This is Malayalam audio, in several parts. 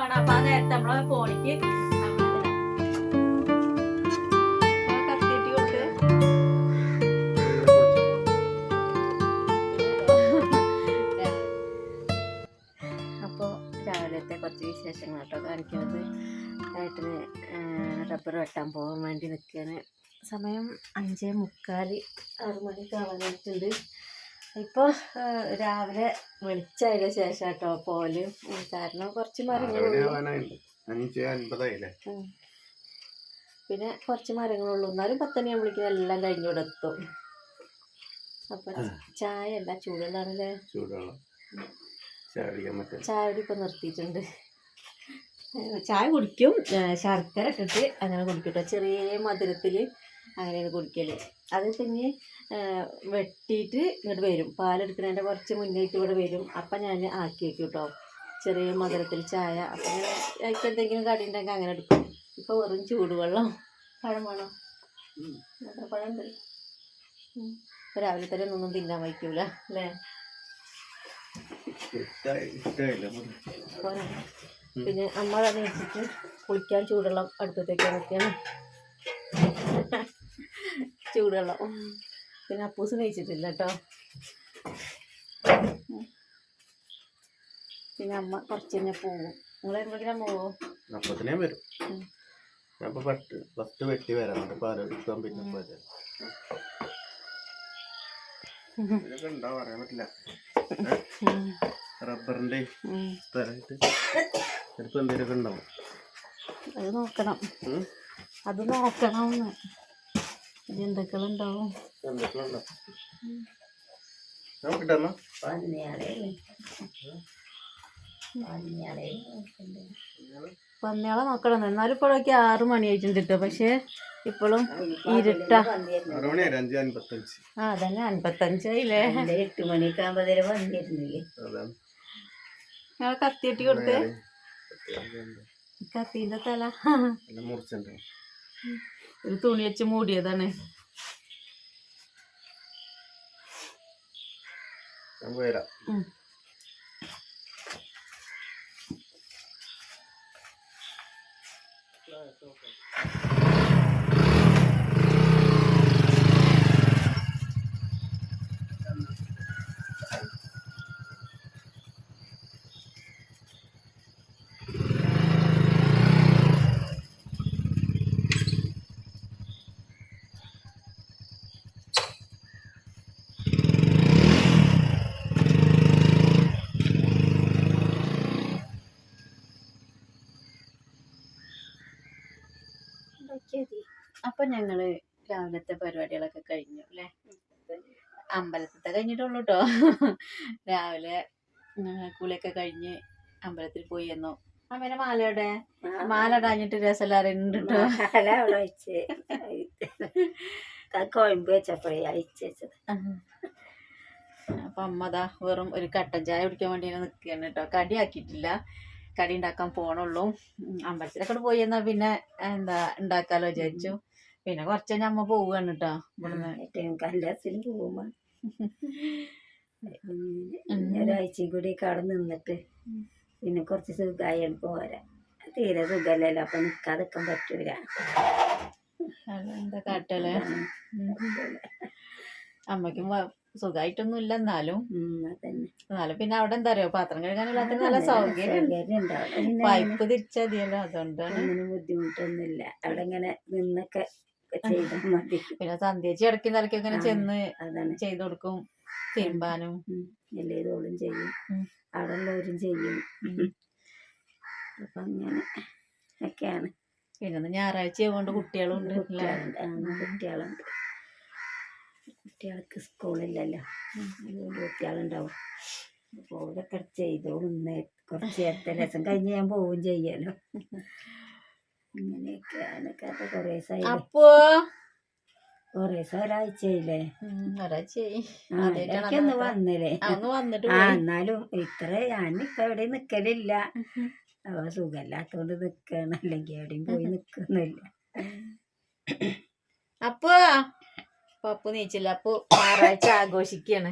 വേണം അപ്പൊ ആ നേരത്തെ നമ്മളെ ഫോണിക്ക് രാവിലത്തെ കുറച്ച് കാണിക്കുന്നത് ഏട്ടന് റബ്ബർ വെട്ടാൻ പോകാൻ വേണ്ടി നിൽക്കുകയാണ് സമയം അഞ്ചേ മുക്കാൽ ആറ് മണിക്ക് ആവാനായിട്ടുണ്ട് രാവിലെ വിളിച്ചതിന് ശേഷം കേട്ടോ പോൽ കാരണം കുറച്ച് മരങ്ങളുള്ളൂ പിന്നെ കുറച്ച് മരങ്ങളുള്ളൂ എന്നാലും പത്തണിയാകുമ്പോഴേക്കും എല്ലാം കഴിഞ്ഞൂടെ കൊടുത്തു അപ്പൊ ചായ അല്ല ചൂടുള്ളതാണല്ലേ? ചൂടുവെള്ളം. ചാടിക്കാൻ പറ്റും ചായ കുടി ഇപ്പം നിർത്തിയിട്ടുണ്ട്. ചായ കുടിക്കും. ശർക്കര ഇട്ടിട്ട് അങ്ങനെ കുടിക്കട്ടോ ചെറിയ മധുരത്തിൽ അങ്ങനെയാണ് കുടിക്കൽ. അത് പിന്നെ വെട്ടിയിട്ട് ഇങ്ങോട്ട് വരും. പാലെടുക്കുന്നതിന്റെ കുറച്ച് മുന്നേറ്റ് ഇവിടെ വരും. അപ്പം ഞാൻ ആക്കി വെക്കും കേട്ടോ ചെറിയ മധുരത്തിൽ ചായ. അപ്പം അതിൽ എന്തെങ്കിലും കടി ഉണ്ടെങ്കിൽ അങ്ങനെ എടുക്കും. ഇപ്പോൾ വെറും ചൂടുവെള്ളം. പഴം വേണോ? എത്ര പഴം ഉണ്ട് ഉം. ഇപ്പൊ രാവിലെ തന്നെ ഒന്നും തിന്നാൻ വയ്ക്കൂല അല്ലേ. പിന്നെ അമ്മ തന്നെ വെച്ചിട്ട് കുളിക്കാൻ ചൂടുവെള്ളം അടുപ്പത്തേക്ക് വെക്കാണ്. ചൂടുവെള്ളം. പിന്നെ അപ്പൂസ് കഴിച്ചിട്ടില്ല കേട്ടോ പിന്നെ അമ്മ കുറച്ച് കഴിഞ്ഞാൽ പോവും. നിങ്ങൾ എവിടെയെങ്കിലും പോവോ? അപ്പത്തിനേ വരും. ഞാൻ പട്ട് ഫസ്റ്റ് വെട്ടി വരാം. എന്നിട്ട് പിന്നെ പോരെ ഇതിലൊക്കെ ഉണ്ടാവും അറിയാൻ പറ്റില്ല. റബ്ബറിന്റെ ഉം. സ്ഥലമായിട്ട്. ചിലപ്പോ എന്തെങ്കിലുമൊക്കെ ഉണ്ടാവും അത് നോക്കണം. അത് നോക്കണം ജന്തുക്കളുണ്ടാവും. പന്നിയാളെ നോക്കണം. എന്നാലും ഇപ്പോഴൊക്കെ ആറു മണി ആയിട്ടുണ്ട് കേട്ടോ. പക്ഷേ ഇപ്പോഴും ഇരുട്ട. ആ അതന്നെ അൻപത്തഞ്ചായില്ലേ? എട്ട് മണിയൊക്കെ ആകുമ്പോഴേ വന്നിരുന്നില്ലേ? ഞങ്ങൾ കത്തിയിട്ട് കൊടുത്തേ? കത്തിന്റെ തല. മുറിച്ചിട്ടുണ്ട് ഒരു തുണി വെച്ച് മൂടിയതാണ്. ഞാൻ അപ്പൊ ഞങ്ങൾ രാവിലത്തെ പരിപാടികളൊക്കെ കഴിഞ്ഞു അല്ലേ? അമ്പലത്തിലത്തെ കഴിഞ്ഞിട്ടുള്ളൂ കേട്ടോ രാവിലെ കുളിയൊക്കെ കഴിഞ്ഞ് അമ്പലത്തിൽ പോയി എന്നോ അമ്മേനെ മാലയുടെ മാല. ഇടാഞ്ഞിട്ട് രസമില്ലാറുണ്ട് കോയമ്പ് വെച്ചപ്പോഴേ അയച്ചു വെച്ചത്. അപ്പൊ അമ്മദാ വെറും ഒരു കട്ടൻ ചായ കുടിക്കാൻ വേണ്ടി നിൽക്കുകയാണ് കേട്ടോ. കടി ആക്കിയിട്ടില്ല കടി ഉണ്ടാക്കാൻ പോണുള്ളൂ അമ്പലത്തിലൊക്കെ പോയി എന്നാ പിന്നെ എന്താ ഉണ്ടാക്കാലോ വിചാരിച്ചു. പിന്നെ കുറച്ച് കഴിഞ്ഞാൽ അമ്മ പോവുകയാണ് കേട്ടോ ഇവിടുന്ന്. ഏറ്റവും കല്ലാസിന് പോകുമ്പോ ഒരാഴ്ചയും കൂടി കട നിന്നിട്ട് പിന്നെ കുറച്ച് സുഖമായി പോരാ. തീരെ സുഖമല്ലല്ലോ അപ്പൊ നിക്കാതെ പറ്റൂല. എന്താ കാട്ടല്ലേ അമ്മയ്ക്കും സുഖായിട്ടൊന്നും ഇല്ല എന്നാലും എന്നാലും പിന്നെ അവിടെ എന്താ അറിയോ പാത്രം കഴുകാനില്ലാത്ത നല്ല സൗകര്യം പൈപ്പ് തിരിച്ചാൽ മതിയല്ലോ അതുകൊണ്ടാണ്. ഒന്നിനും ബുദ്ധിമുട്ടൊന്നുമില്ല. അവിടെ ഇങ്ങനെ നിന്നൊക്കെ ചെയ്താൽ മതി. പിന്നെ സന്ധ്യച്ചി ഇടയ്ക്ക് നിലയ്ക്ക് ഇങ്ങനെ. ചെന്ന് ചെയ്തു കൊടുക്കും തിരുമ്പാനും. എല്ലേതോളും ചെയ്യും. അവിടെ ഉള്ളവരും ചെയ്യും. അപ്പൊ അങ്ങനെ ഒക്കെയാണ്. പിന്നെ ഞായറാഴ്ച കൊണ്ട് കുട്ടികളും ഉണ്ട് അല്ലേ? കുട്ടികളുണ്ട്. കുട്ടികളുണ്ട്. കുട്ടികൾക്ക് സ്കൂളില്ലല്ലോ. കുട്ടികളുണ്ടാവും. അപ്പോൾ ഓരൊക്കെ ചെയ്തോളും കുറച്ച് നേരത്തെ രസം കഴിഞ്ഞ് ഞാൻ പോവുകയും ചെയ്യാലോ. അങ്ങനെയൊക്കെയാണ് കഥ കുറേ ദിവസമായി അപ്പോ? കുറേ ദിവസം ഒരാഴ്ചയില്ലേ ഒരാഴ്ച ഒന്ന് ആദ്യായിട്ടാണ് ഇടയ്ക്കൊന്ന് അതൊക്കെ. വന്നില്ലേ? ആ, എന്നാലും ഇത്ര ഞാനിപ്പോ എവിടെ നിക്കലില്ല. അവ സുഖമില്ലാത്തോണ്ട് നിക്കാണ്. അല്ലെങ്കിൽ എവിടെയും പോയി നിക്കുന്നില്ല അപ്പൊ? പപ്പു നീച്ചില്ല. അപ്പൊ ഞായറാഴ്ച ആഘോഷിക്കാണ്.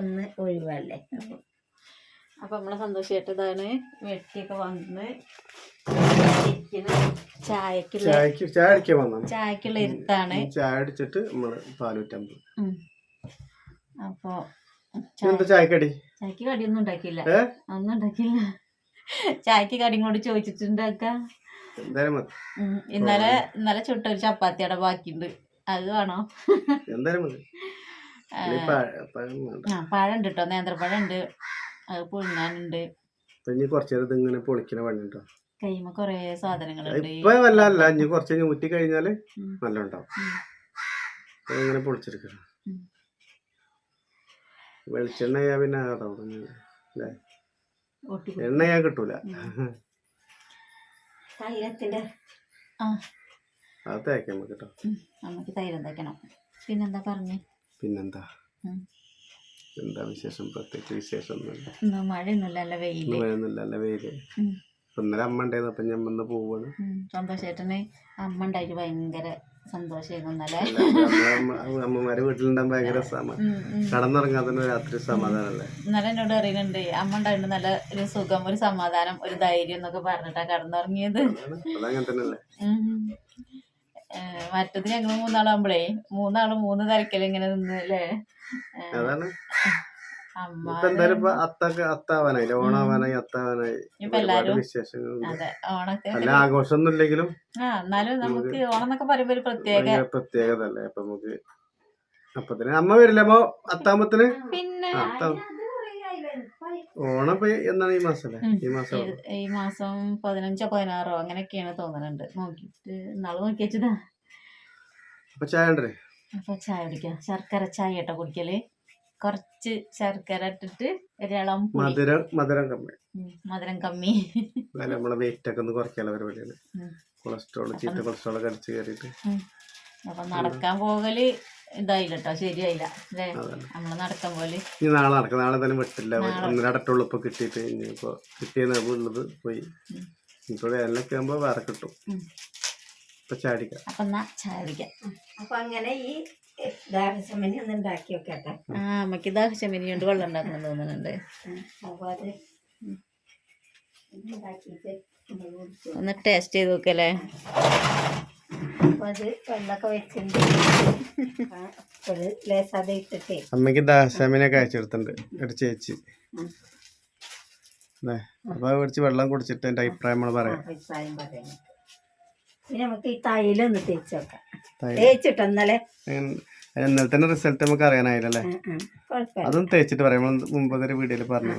ഇന്ന് ഒഴിവല്ലേ? അപ്പൊ നമ്മളെ സന്തോഷമായിട്ട് ഇതാണ് വെട്ടിയൊക്കെ വന്ന്. ചായക്കുള്ള ഇരുത്താണ്. ചായ അടിച്ചിട്ട് നമ്മൾ പാലൂറ്റമ്പത് ഉം. അപ്പൊ എന്താ ചായക്കടി? ചായക്ക് കടിയൊന്നും ഉണ്ടാക്കിയില്ല. ഒന്നും ഉണ്ടാക്കിയില്ല. ചായക്ക് കടിയും കൂടി ചോദിച്ചിട്ടുണ്ടാക്ക. ഇന്നലെ ഇന്നലെ ചുട്ട ഒരു ചപ്പാത്തിയുടെ ബാക്കിയുണ്ട്. അത് വേണോ? എന്തായാലും മതി. പഴം. ഉണ്ട് കേട്ടോ നേന്ത്രപ്പഴം ഉണ്ട് അത് പുഴുങ്ങാനുണ്ട്. ഇതിങ്ങനെ പൊളിക്കണ പണി കേട്ടോ കൈമ കൊറേ സാധനങ്ങളുണ്ട്. ഇപ്പൊ വല്ല ഇനി കുറച്ച് ഞൂറ്റി കഴിഞ്ഞാൽ ഉം. നല്ല ഉണ്ടാവും ഇങ്ങനെ പൊളിച്ചെടുക്കണം. ഉം. വെളിച്ചെണ്ണ ചെയ്യാ പിന്നെ അതാവും. അല്ലേ? ഒട്ടിപ്പിടി- എണ്ണ കിട്ടൂല. ആ. അത് തേക്കാൻ നമുക്ക് കേട്ടോ. നമുക്ക് തൈര് പിന്നെന്താ പറഞ്ഞേ? പിന്നെന്താ? എന്താ വിശേഷം? പ്രത്യേകിച്ച് വിശേഷം മഴയൊന്നുമില്ല വെയിൽ. മഴയൊന്നുമില്ല വെയിൽ. ഇന്നലെ അമ്മ ഉണ്ടായിരുന്നു അപ്പൊ ഞാൻ വന്ന് പോവാണ്. സന്തോഷേട്ടന് അമ്മ ഉണ്ടായിട്ട് ഭയങ്കര അമ്മമാരെ വീട്ടിലുണ്ടാകുമ്പോ ഭയങ്കര. തന്നെ രാത്രി സമാധാനല്ലേ? ഇന്നലെ എന്നോട് അറിയുന്നുണ്ട് അമ്മ ഉണ്ടായിട്ട് നല്ല ഒരു സുഖം ഒരു സമാധാനം ഒരു ധൈര്യം എന്നൊക്കെ പറഞ്ഞിട്ടാ കടന്നുറങ്ങിയത്. അതങ്ങനെ തന്നെയല്ലേ? മറ്റത് ഞങ്ങൾ മൂന്നാളാകുമ്പോഴേ മൂന്നാളും മൂന്ന് തരക്കൽ ഇങ്ങനെ നിന്ന് അല്ലേ എന്നാലും നമുക്ക് ഓണം എന്നൊക്കെ പറയുമ്പോ ഒരു പ്രത്യേക ഭയങ്കര പ്രത്യേകത അല്ലേ അപ്പൊ നമുക്ക് അപ്പത്തിന് അമ്മ വരില്ല അപ്പൊ അത്താമ്പത്തിന് പിന്നെ ആ, അത്താ ഓണം ഇപ്പൊ എന്നാണ് ഈ മാസം ഈ മാസം ഈ- മാസം പതിനഞ്ചോ പതിനാറോ അങ്ങനെയൊക്കെയാണ് തോന്നുന്നുണ്ട് നോക്കിയിട്ട് നാളെ നോക്കി വെച്ചതാ. അപ്പൊ ചായ ഉണ്ടേ? അപ്പൊ ചായ കുടിക്കാം. ശർക്കര ചായ കേട്ടോ കുടിക്കൽ. കുറച്ച് ശർക്കര ഇട്ടിട്ട് ഒരിളം മധുരം മധുരം കമ്മി. മധുരം കമ്മി. നമ്മളെ വെയിറ്റ് ഒക്കെ ഒന്ന് കുറയ്ക്കാനുള്ള പരിപാടിയാണ്. കൊളസ്ട്രോൾ ചീത്ത കൊളസ്ട്രോൾ ഒക്കെ അടിച്ച് കയറിയിട്ട്. അപ്പൊ നടക്കാൻ പോകൽ ഇതായില്ല കേട്ടോ ശരിയായില്ല അല്ലേ? നമ്മൾ നടക്കാൻ പോലെ. ഇനി നാളെ നടക്കാം. നാളെ തന്നെ വിട്ടില്ല. ഇപ്പൊ കിട്ടിയിട്ട് ഇനിയിപ്പോ കിട്ടിയ ഉള്ളത് പോയി. ഇപ്പൊ വേനലൊക്കെ ആകുമ്പോ വേറെ കിട്ടും. ഇപ്പൊ ചാടിക്കാം അപ്പൊ എന്നാ അങ്ങനെ ഈ ദാഹശമനി ഒന്ന് ഉണ്ടാക്കി വെക്കട്ടെ ആ അമ്മയ്ക്ക് ദാഹശമനി കൊണ്ട് വെള്ളം ഉണ്ടാക്കണം തോന്നുന്നുണ്ട്. അപ്പൊ അത് ഉണ്ടാക്കിയിട്ട് നമ്മൾ ഒന്ന് ടേസ്റ്റ് ചെയ്ത് നോക്കല്ലേ അപ്പൊ അത് വെള്ളമൊക്കെ വെച്ചിട്ടുണ്ട്. ഒരു ലേസത ഇട്ടിട്ട്. അമ്മയ്ക്ക് ദാശാമിനൊക്കെ അയച്ചെടുത്തിട്ടുണ്ട് ഒരു ചേച്ചി. അല്ലേ അപ്പൊ അത് മേടിച്ച് വെള്ളം കുടിച്ചിട്ട് എന്റെ അഭിപ്രായം നമ്മൾ പറയാം. അഭിപ്രായം പറയണം പിന്നെ നമുക്ക് ഈ തൈലൊന്ന് തേച്ച് വെക്കാം തൈ- തേച്ചിട്ടോ ഇന്നലെ? ഇന്നലെ തന്നെ റിസൾട്ട് നമുക്ക് അറിയാനായില്ലല്ലേ ആ, അതും തേച്ചിട്ട് പറയാം. നമ്മൾ മുമ്പത്തെ വീഡിയോയിൽ പറഞ്ഞു.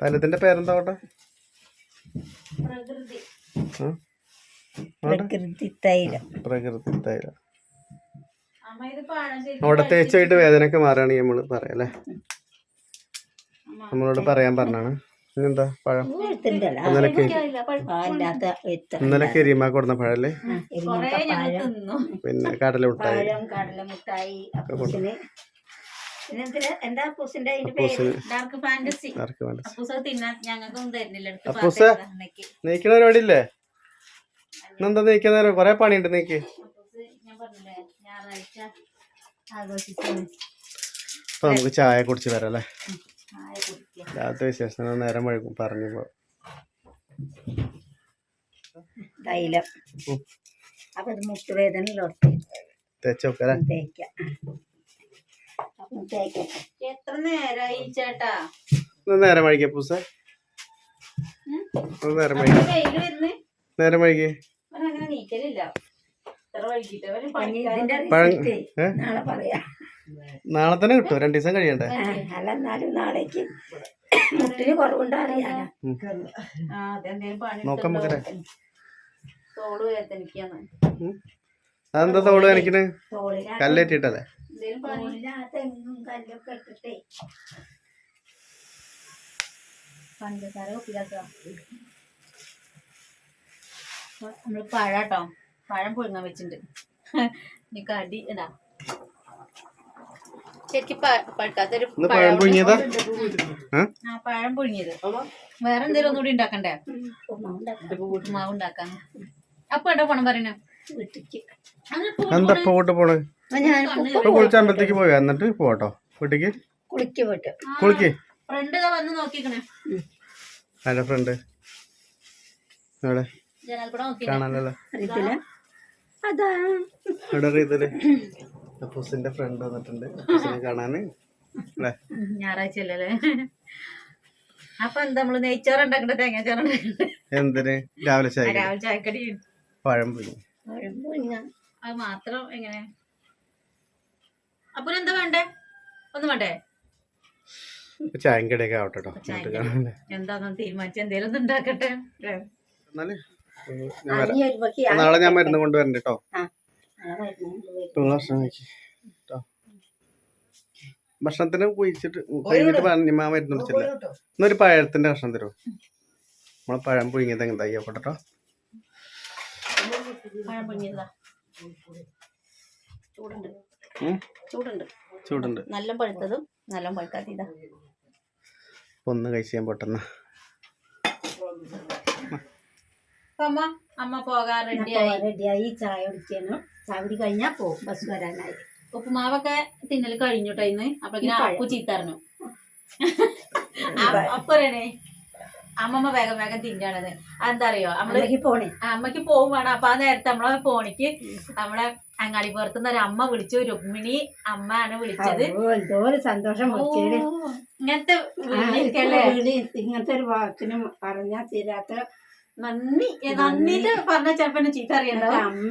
തലത്തിന്റെ പേരെന്താ അവിടെ പ്രകൃതി. പ്രകൃതി തൈലം. പ്രകൃതി തൈലം. അമ്മ ഇത് പഴം ശരിക്കും അവിടെ തേച്ചായിട്ട് വേദനയൊക്കെ മാറാണ് നമ്മൾ പറയല്ലേ നമ്മളോട് പറയാൻ പറഞ്ഞാണ് ഇന്നെന്താ പഴം? ഇന്നലെ ഇന്നലെ കരിമ കൊടുന്ന പഴല്ലേ? പിന്നെ കടല മുട്ടായി പഴം കടലമുട്ടായി അപ്പൂസിന് പിന്നെന്തിന് എന്താ അപ്പൂസിന്റെ ഡാർക്ക് ഫാന്റസി. അപ്പൂസ തിന്നാൻ ഞങ്ങൾക്കൊന്നും തരുന്നില്ല. അപ്പൂസ? ഇന്നെന്താ നീക്കുന്ന കൊറേ പണിയുണ്ട് നീക്ക് അപ്പൊ നമുക്ക് ചായ കുടിച്ച് വരാം അല്ലേ? രാത്രി വിശേഷം നേരം വഴിക്കും പറഞ്ഞു തൈലം. അപ്പൊ ഇത് തേക്കാം. എത്ര നേരായി ചേട്ടാ? നേരം വൈകിയ പൂസ? നേരം നേരം അവൻ അങ്ങനെ നീക്കലില്ല? നാളെ പറയാം. നാളെ തന്നെ കിട്ടും രണ്ടു ദിവസം കഴിയണ്ടേ? അല്ല എന്നാലും നാളേക്ക്. മുട്ടിന് നോക്കാം തോൾ അതെന്താ തോട് എനിക്കിന് കല്ലേറ്റിട്ടല്ലേ? തെങ്ങും കല്ലൊക്കെ ഇട്ടിട്ടേ. പഞ്ചസാര നമ്മൾ പഴട്ടോ. പഴം പുഴുങ്ങാൻ വെച്ചിട്ടുണ്ട്. ഇനി കടി ഇടാ. ശരിക്കും പഴുക്കാത്തൊരു പഴം പുഴുങ്ങിയത്? ആ പഴം പുഴുങ്ങിയത്. വേറെ എന്തേലും ഒന്നുകൂടി ഉണ്ടാക്കണ്ടേ. മാവ് ഉണ്ടാക്കാൻ അപ്പൊ എവിടെ പോണം പറയണേ? വീട്ടിക്ക് എന്താ ഞാൻ ഇപ്പൊ കുളിച്ച് അമ്പലത്തേക്ക് പോയി? എന്നിട്ട് പോട്ടോ വീട്ടിക്ക്? കുളിക്ക് പോയിട്ട്. കുളിക്ക്? ഫ്രണ്ട് വന്ന് നോക്കിക്കണേ. ഫ്രണ്ട് എവിടെ ജനൽ കൂടെ നോക്കി കാണാനല്ലോ അറിയത്തില്ല. അതാ. എവിടെ അറിയത്തില്ലേ? അപ്പൂസിന്റെ ഫ്രണ്ട് വന്നിട്ടുണ്ട്. അപ്പൂസിനെ കാണാന്. ഞായറാഴ്ച അല്ലേ അപ്പൊ എന്താ നമ്മൾ നെയ്ച്ചോറ് ഉണ്ടാക്കണ്ട? തേങ്ങാച്ചോറ് ഉണ്ടാക്കണ്ടേ? എന്തിന്? രാവിലെ ചായ രാവിലെ ചായക്കടി പഴം പുഴുങ്ങി. അത് മാത്രം എങ്ങനെ? അപ്പൊ എന്താ വേണ്ടേ? ഒന്നും വേണ്ടേ? ചായം കടയൊക്കെ ആവട്ടെ എന്താന്ന് തീരുമാനിച്ച എന്തേലും ഒന്ന് ഉണ്ടാക്കട്ടെ? നാളെ ഞാൻ മരുന്ന് കൊണ്ടുവരണ്ട കേട്ടോ. ഭക്ഷണത്തിന് കുഴിച്ചിട്ട് കഴിഞ്ഞിട്ട് പറഞ്ഞു ആ മരുന്ന് കുടിച്ചില്ല? എന്നൊരു പഴത്തിന്റെ ഭക്ഷണം തരുമോ? നമ്മളെ പഴം പുഴുങ്ങിയത് എന്തായി പഴം ചൂടുണ്ട്. ചൂടുണ്ട്. ചൂടുണ്ട്. നല്ല പഴുത്തതും നല്ല പഴുക്കാത്തതാ അപ്പൊ ഒന്ന് കഴിച്ച് ഞാൻ പൊട്ടെന്ന. അമ്മ അമ്മ പോകാൻ ഞാൻ റെഡിയായി ചായ കുടിക്കണം. ചായ കുടി കഴിഞ്ഞാ പോകും ബസ് വരാനായി. ഉപ്പുമാവൊക്കെ തിന്നൽ കഴിഞ്ഞുട്ടോ ഇന്ന്. അപ്പൊ. അപ്പു ചീത്തറിഞ്ഞു. അപ്പൊ അമ്മമ്മ വേഗം വേഗം തിന്നാണത് എന്താ അറിയോ നമ്മൾ അമ്മയ്ക്ക് പോണി. അമ്മയ്ക്ക് പോകും വേണം അപ്പൊ ആ നേരത്തെ നമ്മളെ ഫോണിക്ക് നമ്മളെ അങ്ങാടി പുറത്തുനിന്ന് ഒരു അമ്മ വിളിച്ചു. രുക്മിണി അമ്മ ആണ് വിളിച്ചത് സന്തോഷം ഇങ്ങനത്തെ ഇങ്ങനത്തെ ഒരു വാക്കിന് പറഞ്ഞാ തീരാത്ത നന്ദി. നന്ദിന്റെ പറഞ്ഞ ചിലപ്പോ ചീത്ത അറിയണ്ടോ. അമ്മ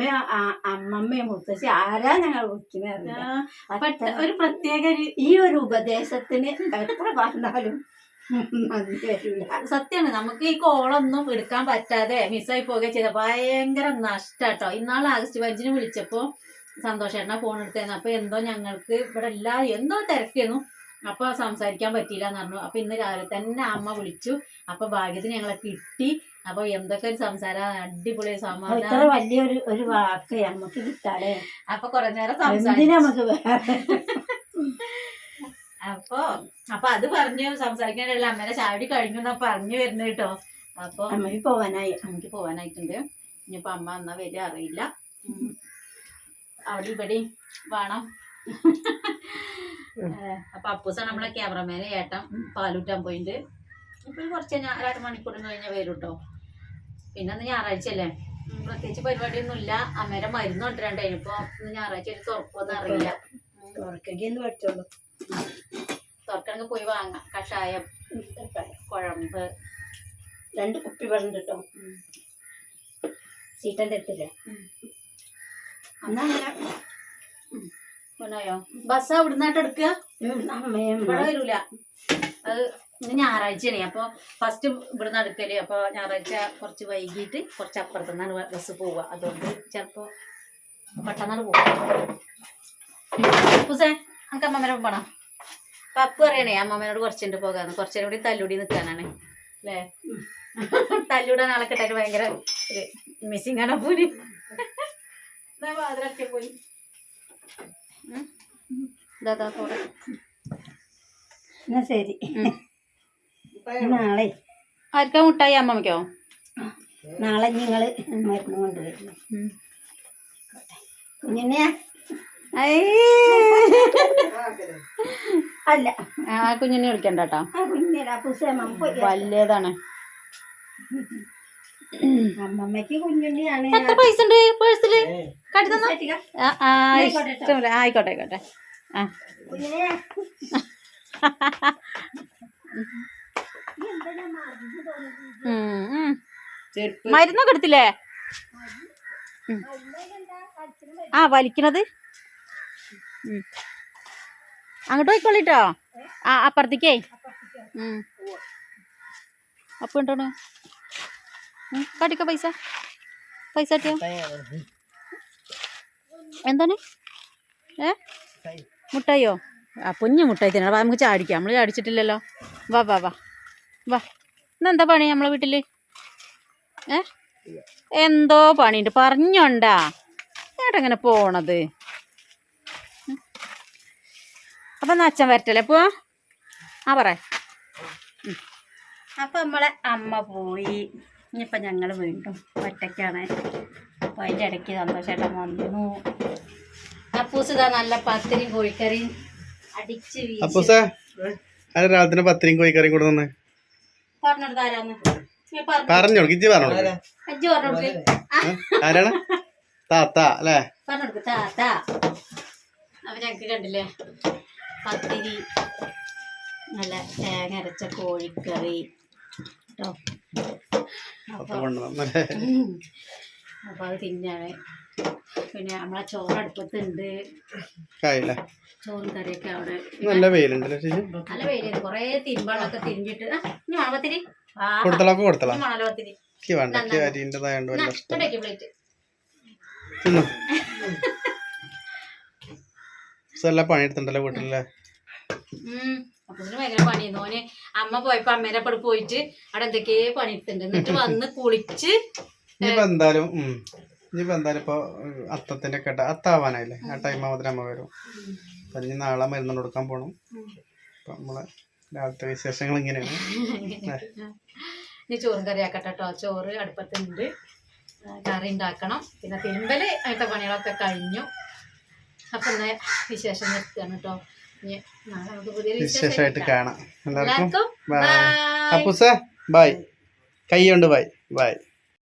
അമ്മമ്മയും മുത്തശ്ശി ആരാ ഞങ്ങൾ വിളിക്കുന്നത് ഒരു പ്രത്യേക ഈ ഒരു ഉപദേശത്തിന് എത്ര പറഞ്ഞാലും സത്യമാണ് നമുക്ക് ഈ കോളൊന്നും എടുക്കാൻ പറ്റാതെ മിസ്സായി പോവുക ചെയ്ത. ഭയങ്കര നഷ്ടാട്ടോ. ഇന്നാൾ ആഗസ്റ്റ് പതിനഞ്ചിന് വിളിച്ചപ്പോ സന്തോഷേട്ടനാ ഫോൺ എടുത്തായിരുന്നു അപ്പൊ എന്തോ ഞങ്ങൾക്ക് ഇവിടെ എല്ലാ എന്തോ തിരക്കായിരുന്നു അപ്പൊ സംസാരിക്കാൻ പറ്റിയില്ല എന്ന് പറഞ്ഞു. അപ്പൊ ഇന്ന് രാവിലെ തന്നെ അമ്മ വിളിച്ചു. അപ്പൊ ഭാഗ്യത്തിന് ഞങ്ങളെ കിട്ടി. അപ്പൊ എന്തൊക്കെ ഒരു സംസാരം അടിപൊളി സമാധാനം. വലിയൊരു ഒരു വാക്ക് നമുക്ക് കിട്ടാതെ അപ്പൊ കുറെ നേരം സംസാരിച്ചു. നമുക്ക് അപ്പൊ അപ്പൊ അത് പറഞ്ഞു സംസാരിക്കാനുള്ള അമ്മേനെ ചാടി കഴിഞ്ഞു എന്നാ പറഞ്ഞു വരുന്നത് കേട്ടോ. അപ്പൊ അമ്മയ്ക്ക് പോവാനായി. അമ്മയ്ക്ക് പോവാനായിട്ടുണ്ട്. ഇനിയിപ്പോ അമ്മ എന്നാ വരിക അറിയില്ല. അവിടെ ഇവിടെ വേണം. അപ്പൊ അപ്പൂസാണ് നമ്മളെ ക്യാമറമാനെ ഏട്ടൻ പാലൂറ്റാൻ പോയിണ്ട്. ഇപ്പൊ കുറച്ച് കഴിഞ്ഞാൽ രണ്ട് മണിക്കൂറിന് കഴിഞ്ഞാൽ വരും കേട്ടോ. പിന്നെ ഒന്ന് ഞായറാഴ്ച അല്ലേ പ്രത്യേകിച്ച് പരിപാടിയൊന്നും ഇല്ല. അമ്മേരെ മരുന്ന് കൊണ്ടുവരണ്ടായിരുന്നു ഇപ്പൊ ഞായറാഴ്ച ഒരു തുറക്കുമെന്ന് അറിയില്ല. തുറക്കെന്ന് പഠിച്ചോളൂ. തുറക്കണമെങ്കിൽ പോയി വാങ്ങാം. കഷായം കുഴമ്പ്. രണ്ട് കുപ്പി വെള്ളം കിട്ടും. സീറ്റന്റെ എത്തില്ല. എന്നാ അങ്ങനെ. ബസ് അവിടുന്നായിട്ട് എടുക്കുക ഇവിടെ വരൂല. അത് ഇന്ന് ഞായറാഴ്ചയാണ്. അപ്പൊ ഫസ്റ്റ് ഇവിടുന്ന് അടുക്കൽ. അപ്പൊ ഞായറാഴ്ച കുറച്ച് വൈകിട്ട് കുറച്ച് അപ്പുറത്തു നിന്നാണ് ബസ് പോവുക. അതുകൊണ്ട് ചിലപ്പോ പെട്ടെന്നാണ് പോവുക. പൂസേ നമുക്ക് അമ്മമ്മേനെ പോണം. അപ്പൊ അപ്പു പറയണേ അമ്മമ്മേനോട് കുറച്ചുണ്ട് പോകാന്ന്. കുറച്ചേരം കൂടി തല്ലുടി നിൽക്കാനാണ് അല്ലേ? തല്ലുടാൻ ആളെ കിട്ടാൻ ഭയങ്കര മിസ്സിങ് ആണ് പൂരി പോയി. പോടെ എന്നാ ശരി. നാളെ? ആർക്കാ മുട്ടായി? അമ്മമ്മയ്ക്കോ? നാളെ നിങ്ങൾ മരുന്ന് കൊണ്ടുവരുന്നു കുഞ്ഞിനെ അല്ല. ആ കുഞ്ഞിനെ വിളിക്കണ്ട കേട്ടോ. വലിയതാണ് അമ്മമ്മക്ക് കുഞ്ഞുണ്ണിയാണ്. എത്ര പൈസ ഉണ്ട് പേഴ്സിൽ? കാട്ടി തന്നോ? ആയിക്കോട്ടെ ആയിക്കോട്ടെ ആ. മരുന്നൊക്കെ എടുത്തില്ലേ. ആ വലിക്കണത്. അങ്ങോട്ട് പോയിക്കോളിട്ടോ. ആ അപ്പുറത്തേക്കേ. അപ്പം ഉണ്ടോണ് കാട്ടിക്കോ പൈസ. പൈസ എന്താണ്? ഏ? മുട്ടായോ ആ കുഞ്ഞു മുട്ടായി തന്നെ. നമുക്ക് ചാടിക്കാം. നമ്മൾ ചാടിച്ചിട്ടില്ലല്ലോ. വാ വാ വാ. വാ. ഇന്നെന്താ പണി നമ്മളെ വീട്ടിൽ? ഏ? എന്തോ പണിയുണ്ട്. പറഞ്ഞോണ്ടാ. ഏട്ടെങ്ങനെ പോണത്? അപ്പൊ എന്നാ അച്ഛൻ വരട്ടല്ലേ പോ. ആ പറ. അപ്പൊ നമ്മളെ അമ്മ പോയി. ഇനിയിപ്പൊ ഞങ്ങൾ വീണ്ടും ഒറ്റയ്ക്കാണ്. അപ്പൊ അതിന്റെ ഇടയ്ക്ക് സന്തോഷമായിട്ട് വന്നു. അപ്പൂസ് ഇതാ നല്ല പത്തിരിയും കോഴിക്കറിയും അടിച്ച് അപ്പൊ സാർ അത് രാവിലത്തെ പത്തിരിയും കോഴിക്കറിയും കൂടെ തന്നെ? പറഞ്ഞോളൂ ഇജ്ജ് പറഞ്ഞോളൂ. ആരാണ്? താത്ത അല്ലേ? പറഞ്ഞോളൂ താത്ത. അപ്പൊ ഞങ്ങക്ക് കണ്ടില്ലേ? പത്തിരി നല്ല തേങ്ങ അരച്ച കോഴിക്കറി. കേട്ടോ അപ്പൊ അത് തിന്നാണ്. പിന്നെ നമ്മളെ ചോറ് അടുപ്പത്തുണ്ട്. ചോറും കറിയൊക്കെ അവിടെ നല്ല വെയിലുണ്ടല്ലേ നല്ല വെയിലുണ്ട്. കൊറേ തിരുമ്പാളൊക്കെ തിരിഞ്ഞിട്ട് ആ ഇനി പത്തിരി. ആ കൊടുത്തളൊക്കെ കൊടുത്തളാ? എനിക്ക് വേണ്ട. അരിന്റെതായോണ്ട് പ്ലേറ്റ് നല്ല പണിയെടുത്തിണ്ടല്ലോ വീട്ടിലെ? ഉം. അപ്പൊ ഇതിന് ഭയങ്കര പണിയായിരുന്നു ഓന് അമ്മ പോയപ്പോ അമ്മേനെ അവിടെ പോയിട്ട് അവിടെ എന്തൊക്കെയോ പണിയെടുത്തിട്ടുണ്ട്. എന്നിട്ട് വന്ന് കുളിച്ച് ഇനിയിപ്പോ എന്തായാലും ഇനിയിപ്പോ എന്തായാലും ഇപ്പൊ അത്തത്തിന്റെ ഒക്കെ അത്താവാനായില്ലേ? ആ ടൈം ആവുമ്പോൾ അമ്മ വരും. അപ്പൊ ഇനി നാളെ മരുന്ന് കൊടുക്കാൻ പോണം. അപ്പൊ നമ്മളെ രാവിലത്തെ വിശേഷങ്ങൾ ഇങ്ങനെയാണ്. ഇനി ചോറും കറി ആക്കട്ടെ കേട്ടോ ചോറ് അടുപ്പത്തുണ്ട് കറി ഉണ്ടാക്കണം. പിന്നെ തിരുമ്പൽ അങ്ങനത്തെ പണികളൊക്കെ കഴിഞ്ഞു. അപ്പൊ എന്നാ വിശേഷം നിർത്തുകയാണ് കേട്ടോ. ഇനി നാളെ നമുക്ക് പുതിയൊരു വിശേഷമായിട്ട് കാണാം. എല്ലാവർക്കും ബൈ അപ്പുസ ബൈ കൈ കൊണ്ട് ബൈ ബൈ